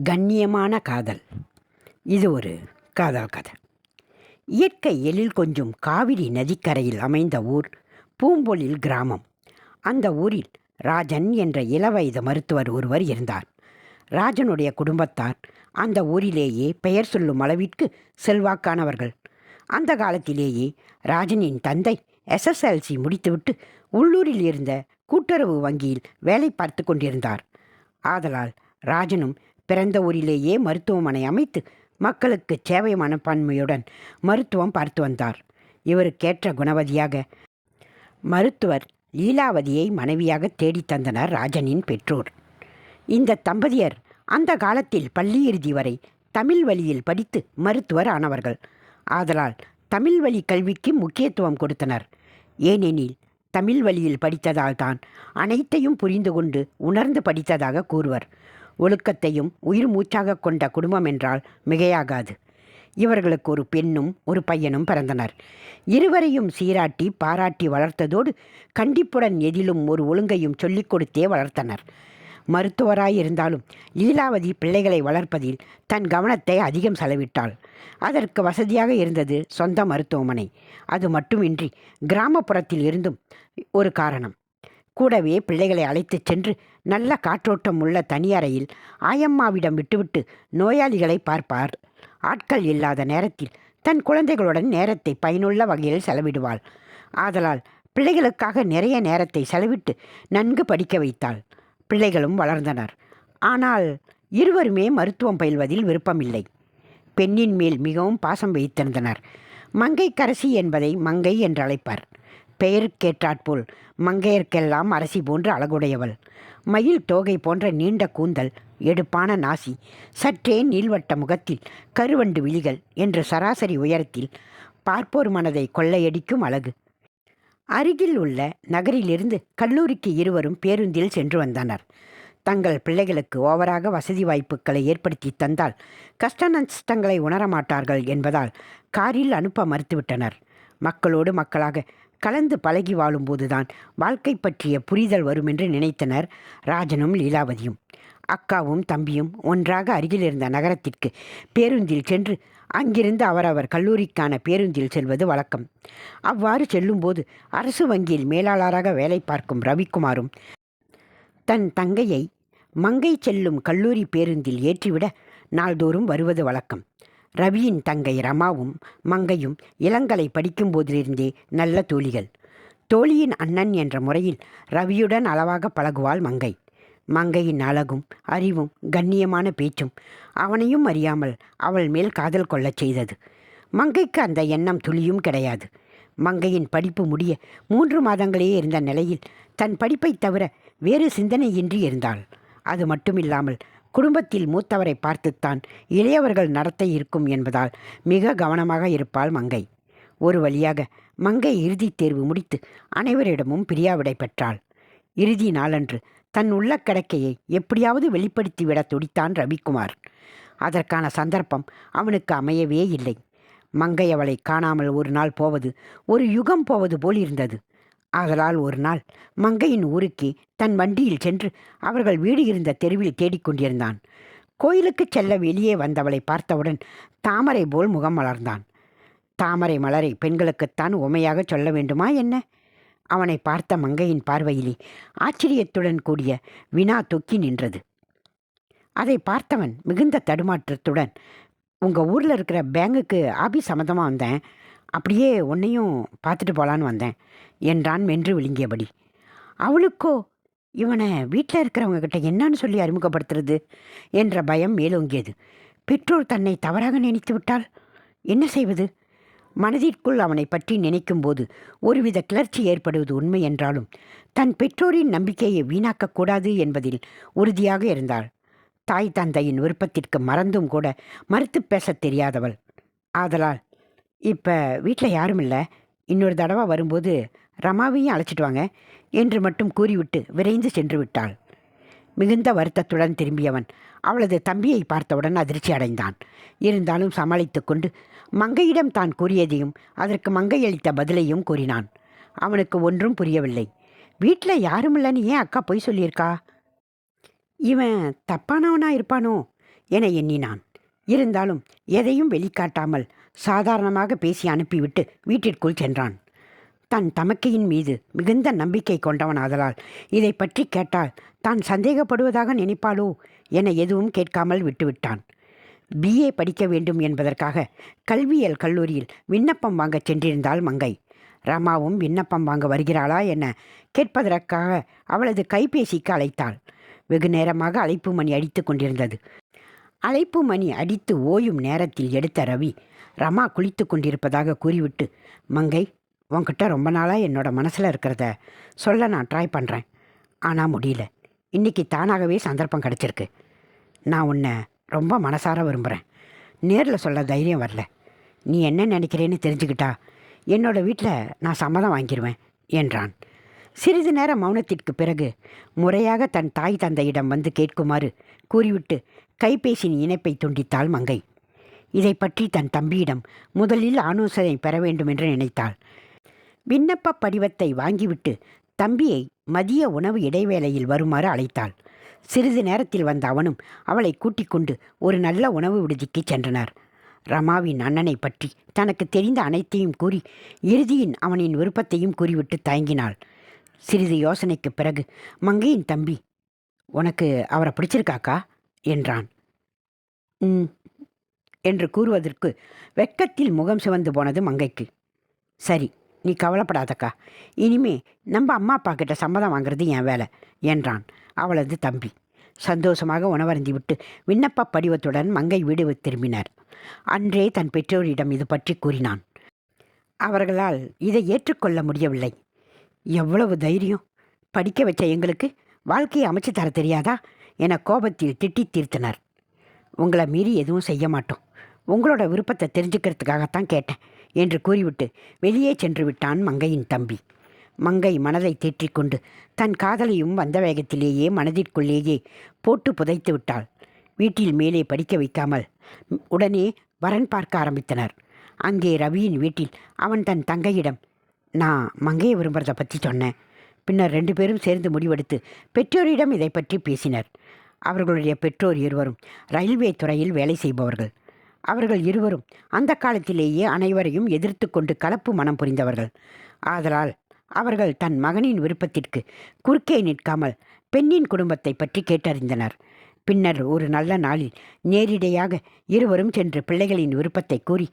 கண்ணியமான காதல். இது ஒரு காதல் கதை. இயற்கை எழில் கொஞ்சம் காவிரி நதிக்கரையில் அமைந்த ஊர் பூம்பொழில் கிராமம். அந்த ஊரில் ராஜன் என்ற இளவயது மருத்துவர் ஒருவர் இருந்தார். ராஜனுடைய குடும்பத்தார் அந்த ஊரிலேயே பெயர் சொல்லும் அளவிற்கு செல்வாக்கானவர்கள். அந்த காலத்திலேயே ராஜனின் தந்தை எஸ்எஸ்எல்சி முடித்துவிட்டு உள்ளூரில் இருந்த கூட்டுறவு வங்கியில் வேலை பார்த்து கொண்டிருந்தார். ஆதலால் ராஜனும் பிறந்த ஊரிலேயே மருத்துவமனை அமைத்து மக்களுக்கு சேவை மனப்பான்மையுடன் மருத்துவம் பார்த்து வந்தார். இவருக்கேற்ற குணவதியாக மருத்துவர் லீலாவதியை மனைவியாக தேடித் தந்தனர் ராஜனின் பெற்றோர். இந்த தம்பதியர் அந்த காலத்தில் பள்ளியிறுதி வரை தமிழ் வழியில் படித்து மருத்துவர் ஆனவர்கள். ஆதலால் தமிழ் வழி கல்விக்கு முக்கியத்துவம் கொடுத்தனர். ஏனெனில் தமிழ் வழியில் படித்ததால் தான் அனைத்தையும் புரிந்து கொண்டு உணர்ந்து படித்ததாக கூறுவர். ஒழுக்கத்தையும் உயிர் மூச்சாக கொண்ட குடும்பம் என்றால் மிகையாகாது. இவர்களுக்கு ஒரு பெண்ணும் ஒரு பையனும் பிறந்தனர். இருவரையும் சீராட்டி பாராட்டி வளர்த்ததோடு கண்டிப்புடன் எதிலும் ஒரு ஒழுங்கையும் சொல்லிக் கொடுத்தே வளர்த்தனர். மருத்துவராயிருந்தாலும் லீலாவதி பிள்ளைகளை வளர்ப்பதில் தன் கவனத்தை அதிகம் செலவிட்டாள். அதற்கு வசதியாக இருந்தது சொந்த மருத்துவமனை. அது மட்டுமின்றி கிராமப்புறத்தில் இருந்தும் ஒரு காரணம். கூடவே பிள்ளைகளை அழைத்துச் சென்று நல்ல காற்றோட்டம் உள்ள தனியறையில் ஆயம்மாவிடம் விட்டுவிட்டு நோயாளிகளை பார்ப்பார். ஆட்கள் இல்லாத நேரத்தில் தன் குழந்தைகளுடன் நேரத்தை பயனுள்ள வகையில் செலவிடுவாள். ஆதலால் பிள்ளைகளுக்காக நிறைய நேரத்தை செலவிட்டு நன்கு படிக்க வைத்தாள். பிள்ளைகளும் வளர்ந்தனர். ஆனால் இருவருமே மருத்துவம் பயில்வதில் விருப்பமில்லை. பெண்ணின் மேல் மிகவும் பாசம் வைத்திருந்தனர். மங்கைக்கரசி என்பதை மங்கை என்று அழைப்பார் பெயருக்கேற்றாற்போல் மங்கையர்க்கெல்லாம் அரசி போன்று அழகுடையவள். மயில் தோகை போன்ற நீண்ட கூந்தல் எடுப்பான நாசி சற்றே நீள்வட்ட முகத்தில் கருவண்டு விழிகள் என்ற சராசரி உயரத்தில் பார்ப்போர் மனதை கொள்ளையடிக்கும் அழகு. அருகில் உள்ள நகரிலிருந்து கல்லூரிக்கு இருவரும் பேருந்தில் சென்று வந்தனர். தங்கள் பிள்ளைகளுக்கு ஓவராக வசதி வாய்ப்புகளை ஏற்படுத்தி தந்தால் கஷ்ட நஷ்டங்களை உணரமாட்டார்கள் என்பதால் காரில் அனுப்ப மறுத்துவிட்டனர். மக்களோடு மக்களாக கலந்து பழகி வாழும்போதுதான் வாழ்க்கை பற்றிய புரிதல் வரும் என்று நினைத்தனர் ராஜனும் லீலாவதியும். அக்காவும் தம்பியும் ஒன்றாக அருகில் இருந்த நகரத்திற்கு பேருந்தில் சென்று அங்கிருந்து அவரவர் கல்லூரிக்கான பேருந்தில் செல்வது வழக்கம். அவ்வாறு செல்லும்போது அரசு வங்கியில் மேலாளராக வேலை பார்க்கும் ரவிக்குமாரும் தன் தங்கையை மங்கை செல்லும் கல்லூரி பேருந்தில் ஏற்றிவிட நாள்தோறும் வருவது வழக்கம். ரவியின் தங்கை ரமாவும் மங்கையும் இளங்கலை படிக்கும் போதிலிருந்தே நல்ல தோழிகள். தோழியின் அண்ணன் என்ற முறையில் ரவியுடன் அளவாக பழகுவாள் மங்கை. மங்கையின் அழகும் அறிவும் கண்ணியமான பேச்சும் அவனையும் அறியாமல் அவள் மேல் காதல் கொள்ளச் செய்தது. மங்கைக்கு அந்த எண்ணம் துளியும் கிடையாது. மங்கையின் படிப்பு முடிய மூன்று மாதங்களே இருந்த நிலையில் தன் படிப்பைத் தவிர வேறு சிந்தனையின்றி இருந்தாள். அது மட்டுமில்லாமல் குடும்பத்தில் மூத்தவரை பார்த்துத்தான் இளையவர்கள் நடத்தை இருக்கும் என்பதால் மிக கவனமாக இருப்பாள் மங்கை. ஒரு வழியாக மங்கை இறுதித் தேர்வு முடித்து அனைவரிடமும் பிரியாவிடை பெற்றாள். இறுதி நாளன்று தன் உள்ள கிடக்கையை எப்படியாவது வெளிப்படுத்திவிட துடித்தான் ரவிக்குமார். அதற்கான சந்தர்ப்பம் அவனுக்கு அமையவே இல்லை. மங்கை அவளை காணாமல் ஒரு நாள் போவது ஒரு யுகம் போவது போல் இருந்தது. ஆதலால் ஒரு நாள் மங்கையின் ஊருக்கு தன் வண்டியில் சென்று அவர்கள் வீடு இருந்த தெருவில் தேடிக்கொண்டிருந்தான் கோயிலுக்கு செல்ல வெளியே வந்தவளை பார்த்தவுடன் தாமரை போல் முகம் மலர்ந்தான். தாமரை மலரை பெண்களுக்குத்தான் உமையாக சொல்ல வேண்டுமா என்ன? அவனை பார்த்த மங்கையின் பார்வையிலே ஆச்சரியத்துடன் கூடிய வினா தொக்கி நின்றது. அதை பார்த்தவன் மிகுந்த தடுமாற்றத்துடன் உங்கள் ஊரில் இருக்கிற பேங்குக்கு ஆபீஸ் சம்மந்தமாக வந்தேன். அப்படியே உன்னையும் பார்த்துட்டு போகலான்னு வந்தேன். என்றான் மென்று விழுங்கியபடி. அவளுக்கோ இவனை வீட்டில் இருக்கிறவங்க கிட்ட என்னன்னு சொல்லி அறிமுகப்படுத்துறது? என்ற பயம் மேலோங்கியது. பெற்றோர் தன்னை தவறாக நினைத்து விட்டால் என்ன செய்வது? மனதிற்குள் அவனை பற்றி நினைக்கும்போது ஒருவித கிளர்ச்சி ஏற்படுவது உண்மை என்றாலும் தன் பெற்றோரின் நம்பிக்கையை வீணாக்கக்கூடாது என்பதில் உறுதியாக இருந்தாள். தாய் தந்தையின் விருப்பத்திற்கு மறந்தும் கூட மறுத்து பேசத் தெரியாதவள். ஆதலால் இப்போ வீட்டில் யாரும் இல்லை. இன்னொரு தடவை வரும்போது ரமாவையும் அழைச்சிட்டு வாங்க என்று மட்டும் கூறிவிட்டு விரைந்து சென்று விட்டாள். மிகுந்த வருத்தத்துடன் திரும்பியவன் அவளது தம்பியை பார்த்தவுடன் அதிர்ச்சி அடைந்தான். இருந்தாலும் சமாளித்து கொண்டு மங்கையிடம் தான் கூறியதையும் அதற்கு மங்கை அளித்த பதிலையும் கூறினான். அவனுக்கு ஒன்றும் புரியவில்லை. வீட்டில் யாரும் இல்லைன்னு ஏன் அக்கா பொய் சொல்லியிருக்கா? இவன் தப்பானவனா இருப்பானோ? என எண்ணினான். இருந்தாலும் எதையும் வெளிக்காட்டாமல் சாதாரணமாக பேசி அனுப்பிவிட்டு வீட்டிற்குள் சென்றான். தன் தமக்கையின் மீது மிகுந்த நம்பிக்கை கொண்டவன் ஆதலால் இதை பற்றி கேட்டால் தான் சந்தேகப்படுவதாக நினைப்பாளோ? என எதுவும் கேட்காமல் விட்டுவிட்டான். பிஏ படிக்க வேண்டும் என்பதற்காக கல்வியல் கல்லூரியில் விண்ணப்பம் வாங்கச் சென்றிருந்தாள் மங்கை. ரமாவும் விண்ணப்பம் வாங்க வருகிறாளா? என கேட்பதற்காக அவளது கைபேசிக்கு அழைத்தாள். வெகு நேரமாக அழைப்பு மணி அடித்து கொண்டிருந்தது. அழைப்பு மணி அடித்து ஓயும் நேரத்தில் எடுத்த ரவி ரமா குளித்து கொண்டிருப்பதாக கூறிவிட்டு மங்கை உன்கிட்ட ரொம்ப நாளாக என்னோட மனசில் இருக்கிறத சொல்ல நான் ட்ரை பண்ணுறேன் ஆனால் முடியல. இன்னைக்கு தானாகவே சந்தர்ப்பம் கிடச்சிருக்கு. நான் உன்னை ரொம்ப மனசார விரும்புகிறேன் நேரில் சொல்ல தைரியம் வரல. நீ என்ன நினைக்கிறேன்னு தெரிஞ்சுக்கிட்டா என்னோட வீட்டில் நான் சம்மதம் வாங்கிடுவேன் என்றான். சிறிது நேர மௌனத்திற்கு பிறகு முறையாக தன் தாய் தந்தையிடம் வந்து கேட்குமாறு கூறிவிட்டு கைபேசியின் இணைப்பை துண்டித்தாள் மங்கை. இதை பற்றி தன் தம்பியிடம் முதலில் ஆலோசனை பெற வேண்டும் என்று நினைத்தாள். விண்ணப்ப படிவத்தை வாங்கிவிட்டு தம்பியை மதிய உணவு இடைவேளையில் வருமாறு அழைத்தாள். சிறிது நேரத்தில் வந்த அவனும் அவளை கூட்டிக் கொண்டு ஒரு நல்ல உணவு விடுதிக்கு சென்றனர். ரமாவின் அண்ணனை பற்றி தனக்கு தெரிந்த அனைத்தையும் கூறி இறுதியின் அவனின் விருப்பத்தையும் கூறிவிட்டு தயங்கினாள். சிறிது யோசனைக்கு பிறகு மங்கையின் தம்பி உனக்கு அவரை பிடிச்சிருக்காக்கா? என்றான். ம் என்று கூறுவதற்கு வெட்கத்தில் முகம் சிவந்து போனது மங்கைக்கு. சரி நீ கவலைப்படாதக்கா. இனிமே நம்ம அம்மா அப்பா கிட்ட சம்மதம் வாங்குறது என் வேலை என்றான் அவளது தம்பி. சந்தோஷமாக உணவருந்திவிட்டு விண்ணப்ப படிவத்துடன் மங்கை வீடு திரும்பினார். அன்றே தன் பெற்றோரிடம் இது பற்றி கூறினான். அவர்களால் இதை ஏற்றுக்கொள்ள முடியவில்லை. எவ்வளவு தைரியம். படிக்க வச்ச எங்களுக்கு வாழ்க்கையை அமைச்சு தர தெரியாதா? என கோபத்தில் திட்டி தீர்த்தனர். உங்களை மீறி எதுவும் செய்ய மாட்டோம். உங்களோட விருப்பத்தை தெரிஞ்சுக்கிறதுக்காகத்தான் கேட்டேன் என்று கூறிவிட்டு வெளியே சென்று விட்டான் மங்கையின் தம்பி. மங்கை மனதை தேற்றிக்கொண்டு தன் காதலையும் வந்த வேகத்திலேயே மனதிற்குள்ளேயே போட்டு புதைத்து விட்டாள். வீட்டில் மேலே படிக்க வைக்காமல் உடனே வரன் பார்க்க ஆரம்பித்தனர். அங்கே ரவியின் வீட்டில் அவன் தன் தங்கையிடம் நான் மங்கையை விரும்புறதை பற்றி சொன்னேன். பின்னர் ரெண்டு பேரும் சேர்ந்து முடிவெடுத்து பெற்றோரிடம் இதை பற்றி பேசினர். அவர்களுடைய பெற்றோர் இருவரும் ரயில்வே துறையில் வேலை செய்பவர்கள். அவர்கள் இருவரும் அந்த காலத்திலேயே அனைவரையும் எதிர்த்து கொண்டு கலப்பு மனம் புரிந்தவர்கள். ஆதலால் அவர்கள் தன் மகனின் விருப்பத்திற்கு குறுக்கே நிற்காமல் பெண்ணின் குடும்பத்தை பற்றி கேட்டறிந்தனர். பின்னர் ஒரு நல்ல நாளில் நேரிடையாக இருவரும் சென்று பிள்ளைகளின் விருப்பத்தை கூறி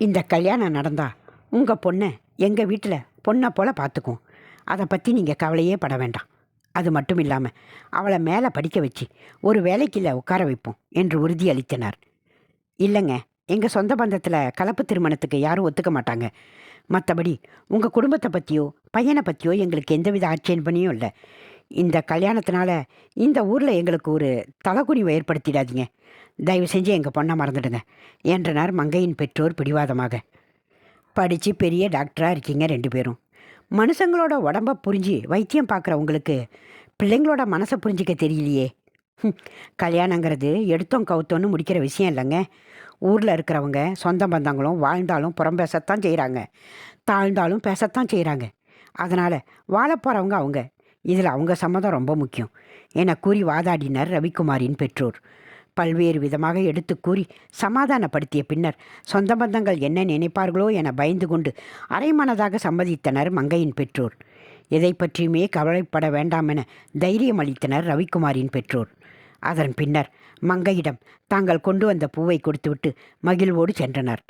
இந்த கல்யாணம் நடந்தா உங்கள் பொண்ணை எங்கள் வீட்டில் பொண்ணை போல பார்த்துக்கும் அதை பற்றி நீங்கள் கவலையே பட வேண்டாம். அது மட்டும் இல்லாமல் அவளை மேலே படிக்க வச்சு ஒரு வேலைக்கில்ல உட்கார வைப்போம் என்று உறுதியளித்தனர். இல்லைங்க. எங்கள் சொந்த பந்தத்தில் கலப்பு திருமணத்துக்கு யாரும் ஒத்துக்க மாட்டாங்க. மற்றபடி உங்கள் குடும்பத்தை பற்றியோ பையனை பற்றியோ எங்களுக்கு எந்தவித ஆட்சேபனையும் இல்லை. இந்த கல்யாணத்தினால இந்த ஊரில் எங்களுக்கு ஒரு தலகுனிவை ஏற்படுத்திடாதீங்க. தயவு செஞ்சு எங்கள் பொண்ணை மறந்துடுங்க. என்றனர் மங்கையின் பெற்றோர் பிடிவாதமாக. படித்து பெரிய டாக்டராக இருக்கீங்க ரெண்டு பேரும். மனுஷங்களோட உடம்ப புரிஞ்சு வைத்தியம் பார்க்குற உங்களுக்கு பிள்ளைங்களோட மனசை புரிஞ்சிக்க தெரியலையே. கல்யாணங்கிறது எடுத்தோம் கவுத்தோன்னு முடிக்கிற விஷயம் இல்லைங்க. ஊரில் இருக்கிறவங்க சொந்த பந்தங்களும் வாழ்ந்தாலும் புறம் பேசத்தான் செய்கிறாங்க தாழ்ந்தாலும் பேசத்தான் செய்கிறாங்க அதனால் வாழ போகிறவங்க அவங்க. இதில் அவங்க சம்மதம் ரொம்ப முக்கியம். என கூறி வாதாடினர் ரவிக்குமாரின் பெற்றோர். பல்வேறு விதமாக எடுத்து கூறி சமாதானப்படுத்திய பின்னர் சொந்த பந்தங்கள் என்ன நினைப்பார்களோ என பயந்து கொண்டு அரைமனதாக சம்மதித்தனர் மங்கையின் பெற்றோர். எதை பற்றியுமே கவலைப்பட வேண்டாம் என தைரியம் அளித்தனர் ரவிக்குமாரின் பெற்றோர். அதன் பின்னர் மங்கையிடம் தாங்கள் கொண்டு வந்த பூவை கொடுத்துவிட்டு மகிழ்வோடு சென்றனர்.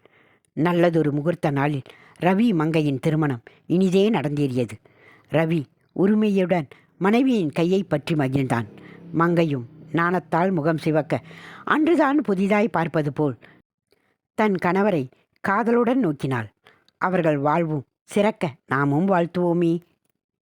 நல்லதொரு முகூர்த்த நாளில் ரவி மங்கையின் திருமணம் இனிதே நடந்தேறியது. ரவி உரிமையுடன் மனைவியின் கையை பற்றி மகிழ்ந்தான். மங்கையும் நாணத்தால் முகம் சிவக்க அன்றுதான் புதிதாய் பார்ப்பது போல் தன் கணவரை காதலுடன் நோக்கினாள். அவர்கள் வாழ்வும் சிறக்க நாமும் வாழ்த்துவோமே.